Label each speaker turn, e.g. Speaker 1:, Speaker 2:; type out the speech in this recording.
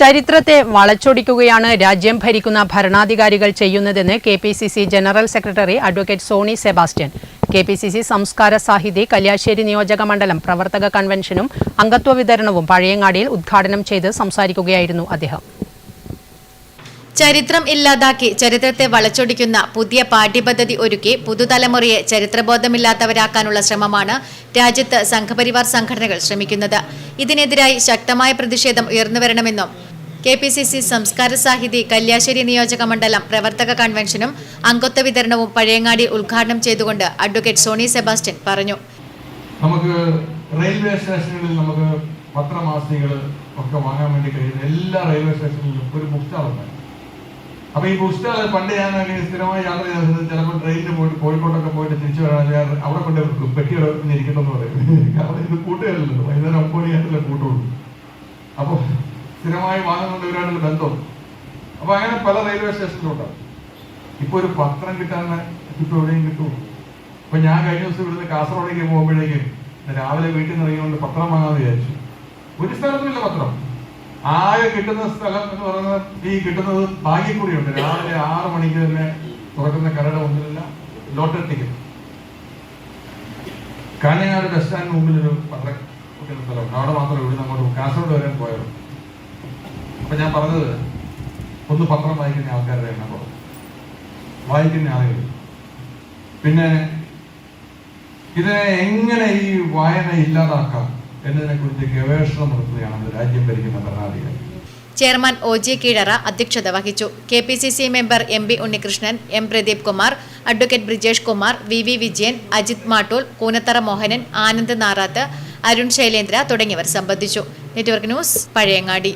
Speaker 1: ചരിത്രത്തെ വളച്ചൊടിക്കുകയാണ് രാജ്യം ഭരിക്കുന്ന ഭരണാധികാരികൾ ചെയ്യുന്നതെന്ന് K P C C general secretary advocate Soni Sebastian. K P C C Samskara Sahithi Kalliasseri നിയോജക മണ്ഡലം പ്രവർത്തക കൺവെൻഷനും അംഗത്വ വിതരണവും പഴയങ്ങാടിയിൽ ഉദ്ഘാടനം ചെയ്ത് സംസാരിക്കുകയായിരുന്നു അദ്ദേഹം.
Speaker 2: ചരിത്രം ഇല്ലാതാക്കി ചരിത്രത്തെ വളച്ചൊടിക്കുന്ന പുതിയ പാഠ്യപദ്ധതി ഒരുക്കി പുതുതലമുറയെ ചരിത്രബോധമില്ലാത്തവരാക്കാനുള്ള ശ്രമമാണ് രാജ്യത്ത് സംഘപരിവാർ സംഘടനകൾ ശ്രമിക്കുന്നത്. ഇതിനെതിരായി ശക്തമായ പ്രതിഷേധം ഉയർന്നുവരണമെന്നും K P C C Samskara Sahithi Kalliasseri നിയോജക മണ്ഡലം പ്രവർത്തക കൺവെൻഷനും അംഗത്വ വിതരണവും പഴയങ്ങാടി ഉദ്ഘാടനം ചെയ്തുകൊണ്ട് അഡ്വക്കേറ്റ് സോണി സെബാസ്റ്റ്യൻ പറഞ്ഞു.
Speaker 3: നമുക്ക് റെയിൽവേ സ്റ്റേഷനുകളിൽ നമുക്ക് പത്രമാസികകൾ ഒക്കെ വാങ്ങാൻ വേണ്ടി കഴിയുന്ന എല്ലാ റെയിൽവേ സ്റ്റേഷനിലും ഒരു ബുക്ക് ഉണ്ട് അപ്പൊ ഈ പുസ്തകം പണ്ട് ഞാൻ സ്ഥിരമായി യാത്ര ചെയ്തത് ചിലപ്പോൾ ട്രെയിനിൽ പോയിട്ട് കോഴിക്കോട്ടൊക്കെ പോയിട്ട് തിരിച്ചു വരാൻ അവിടെ കൊണ്ട് പെട്ടിയുടെ ഇരിക്കണമെന്ന് പറയും. കാരണം ഇത് കൂട്ടുകാരില്ലല്ലോ വൈകുന്നേരം ഒമ്പത് മണിയായിട്ടല്ലേ കൂട്ടുള്ളൂ. അപ്പോൾ സ്ഥിരമായി വാങ്ങുന്നത് ഇവരായിട്ടുള്ള ബന്ധം. അപ്പൊ അങ്ങനെ പല റെയിൽവേ സ്റ്റേഷനിലുണ്ടാവും ഇപ്പൊ ഒരു പത്രം കിട്ടാൻ ഇപ്പൊ എവിടെയും കിട്ടും അപ്പൊ ഞാൻ കഴിഞ്ഞ ദിവസം ഇവിടുന്ന് കാസർഗോഡേക്ക് പോകുമ്പോഴേക്കും രാവിലെ വീട്ടിൽ നിന്ന് ഇറങ്ങിക്കൊണ്ട് പത്രം വാങ്ങാന്ന് വിചാരിച്ചു. ഒരു സ്ഥലത്തുമില്ല പത്രം. ആകെ കിട്ടുന്ന സ്ഥലം എന്ന് പറയുന്നത് ഈ കിട്ടുന്നത് ഭാഗ്യക്കുറിയുണ്ട്. രാവിലെ ആറ് മണിക്ക് തന്നെ തുറക്കുന്ന കടയുടെ ഒന്നുമില്ല ലോട്ടറി ടിക്കറ്റ് കാഞ്ഞങ്ങാട് ബസ് സ്റ്റാൻഡിന് മുമ്പിൽ ഒരു പത്രം കിട്ടുന്ന സ്ഥലമുണ്ട്. അവിടെ മാത്രം ഇവിടെ അങ്ങോട്ട് കാസർഗോഡ് വരെ പോയത് അപ്പൊ ഞാൻ പറഞ്ഞത് ഒന്ന് പത്രം വായിക്കുന്ന ആൾക്കാരുടെ എണ്ണം കുറവ്. വായിക്കുന്ന ആളുകൾ. പിന്നെ ഇതിനെ എങ്ങനെ ഈ വായന ഇല്ലാതാക്കാം? എന്നതിനെ കുറിച്ച് ഗവേഷണം നടത്തുകയാണ് രാജ്യം ഭരിക്കുന്ന ഭരണാധികാരി.
Speaker 2: ചെയർമാൻ ഒ ജെ കീഴറ അധ്യക്ഷത വഹിച്ചു. K P C C member M B Unnikrishnan M Pradeep Kumar advocate Brijesh Kumar V V Vijayan Ajith Mattool Koonathara Mohanan Anand Narath Arun Shailendra തുടങ്ങിയവർ സംബന്ധിച്ചു. Network news Pazhayangadi.